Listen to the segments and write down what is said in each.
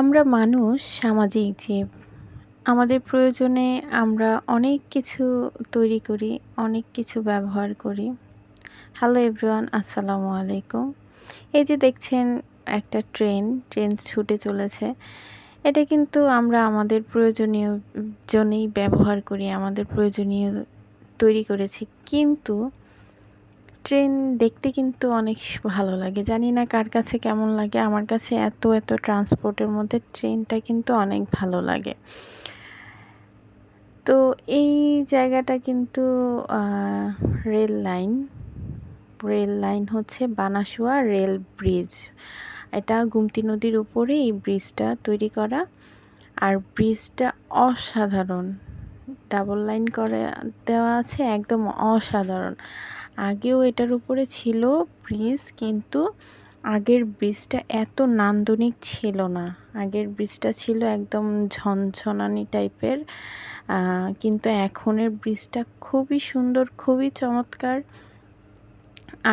আমরা মানুষ সামাজিক জীব। আমাদের প্রয়োজনে আমরা অনেক কিছু তৈরি করি, অনেক কিছু ব্যবহার করি। হ্যালো এভরিওয়ান আসসালামু আলাইকুম। এই যে দেখছেন একটা ট্রেন ট্রেন ছুটে চলেছে। এটা কিন্তু আমরা আমাদের প্রয়োজনীয় জন্যেই ব্যবহার করি, আমাদের প্রয়োজনীয় তৈরি করেছি। কিন্তু ট্রেন দেখতে কিন্তু অনেক ভালো লাগে। জানি না কার কাছে কেমন লাগে। আমার কাছে এত এত ট্রান্সপোর্টের মধ্যে ট্রেনটা কিন্তু অনেক ভালো লাগে। তো এই জায়গাটা কিন্তু রেল লাইন। রেল লাইন হচ্ছে বানাসুয়া রেল ব্রিজ। এটা গুমতি নদীর উপরে এই ব্রিজটা তৈরি করা। আর ব্রিজটা অসাধারণ। ডাবল লাইন করে দেওয়া আছে, একদম অসাধারণ। আগেও এটার উপরে ছিল ব্রিজ কিন্তু আগের ব্রিজটা এত নান্দনিক ছিল না। আগের ব্রিজটা ছিল একদম ঝনঝনানি টাইপের কিন্তু এখনের ব্রিজটা খুবই সুন্দর, খুবই চমৎকার।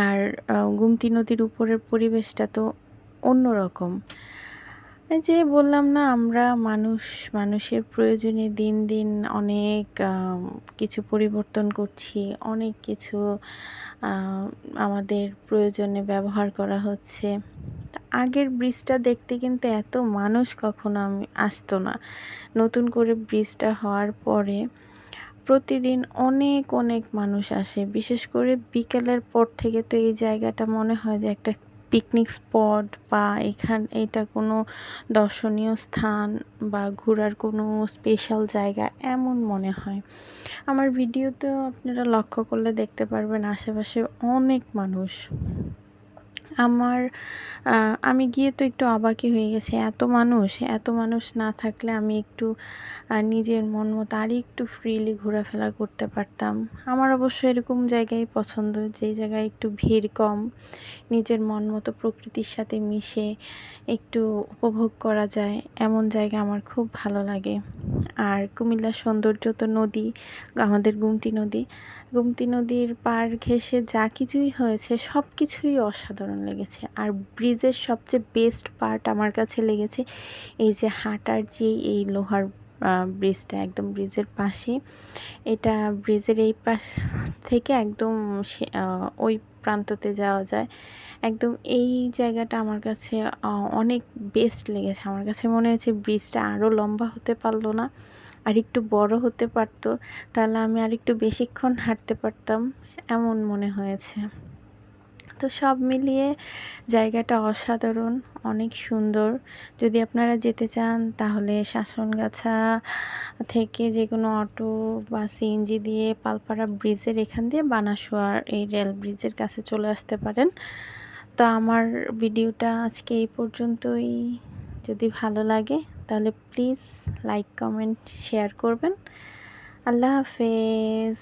আর গুমতি নদীর উপরের পরিবেশটা তো অন্যরকম। যে বললাম না, আমরা মানুষ, মানুষের প্রয়োজনে দিন দিন অনেক কিছু পরিবর্তন করছি, অনেক কিছু আমাদের প্রয়োজনে ব্যবহার করা হচ্ছে। আগের ব্রিজটা দেখতে কিন্তু এত মানুষ কখনো আমি, আসতো না। নতুন করে ব্রিজটা হওয়ার পরে প্রতিদিন অনেক অনেক মানুষ আসে। বিশেষ করে বিকেলের পর থেকে তো এই জায়গাটা মনে হয় যে একটা পিকনিক স্পট বা এখান, এটা কোনো দর্শনীয় স্থান বা ঘোরার কোনো স্পেশাল জায়গা এমন মনে হয়। আমার ভিডিওতেও আপনারা লক্ষ্য করলে দেখতে পারবেন আশেপাশে অনেক মানুষ। আমার আমি গিয়ে তো একটু অবাকই হয়ে গেছে। এত মানুষ এত মানুষ না থাকলে আমি একটু নিজের মন মতো আর একটু ফ্রিলি ঘোরাফেরা করতে পারতাম। আমার অবশ্য এরকম জায়গায় পছন্দ যেই জায়গায় একটু ভিড় কম, নিজের মন মতো প্রকৃতির সাথে মিশে একটু উপভোগ করা যায়, এমন জায়গা আমার খুব ভালো লাগে। আর কুমিল্লার সৌন্দর্য তো নদী, আমাদের গুমতি নদী। গুমতি নদীর পার ঘেসে যা কিছুই হয়েছে সব কিছুই অসাধারণ লেগেছে। আর ব্রিজের সবচেয়ে বেস্ট পার্ট আমার কাছে লেগেছে এই যে হাঁটার যে এই লোহার ব্রিজটা একদম ব্রিজের পাশে। এটা ব্রিজের এই পাশ থেকে একদম ওই প্রান্ততে যাওয়া যায়। একদম এই জায়গাটা আমার কাছে অনেক বেস্ট লেগেছে। আমার কাছে মনে হয়েছে ব্রিজটা আরও লম্বা হতে পারল না, আর একটু বড় হতে পারতো, তাহলে আমি আর একটু বেশিক্ষণ হাঁটতে পারতাম, এমন মনে হয়েছে। তো সব মিলিয়ে জায়গাটা অসাধারণ, অনেক সুন্দর। যদি আপনারা যেতে চান, তাহলে শাসনগাছা থেকে যে কোনো অটো বা সিএনজি দিয়ে পালপাড়া ব্রিজের এখান দিয়ে বানাসোয়ার এই রেল ব্রিজের কাছে চলে আসতে পারেন। তো আমার ভিডিওটা আজকে এই পর্যন্তই। যদি ভালো লাগে, তাহলে প্লিজ লাইক, কমেন্ট, শেয়ার করবেন। আল্লাহ হাফেজ।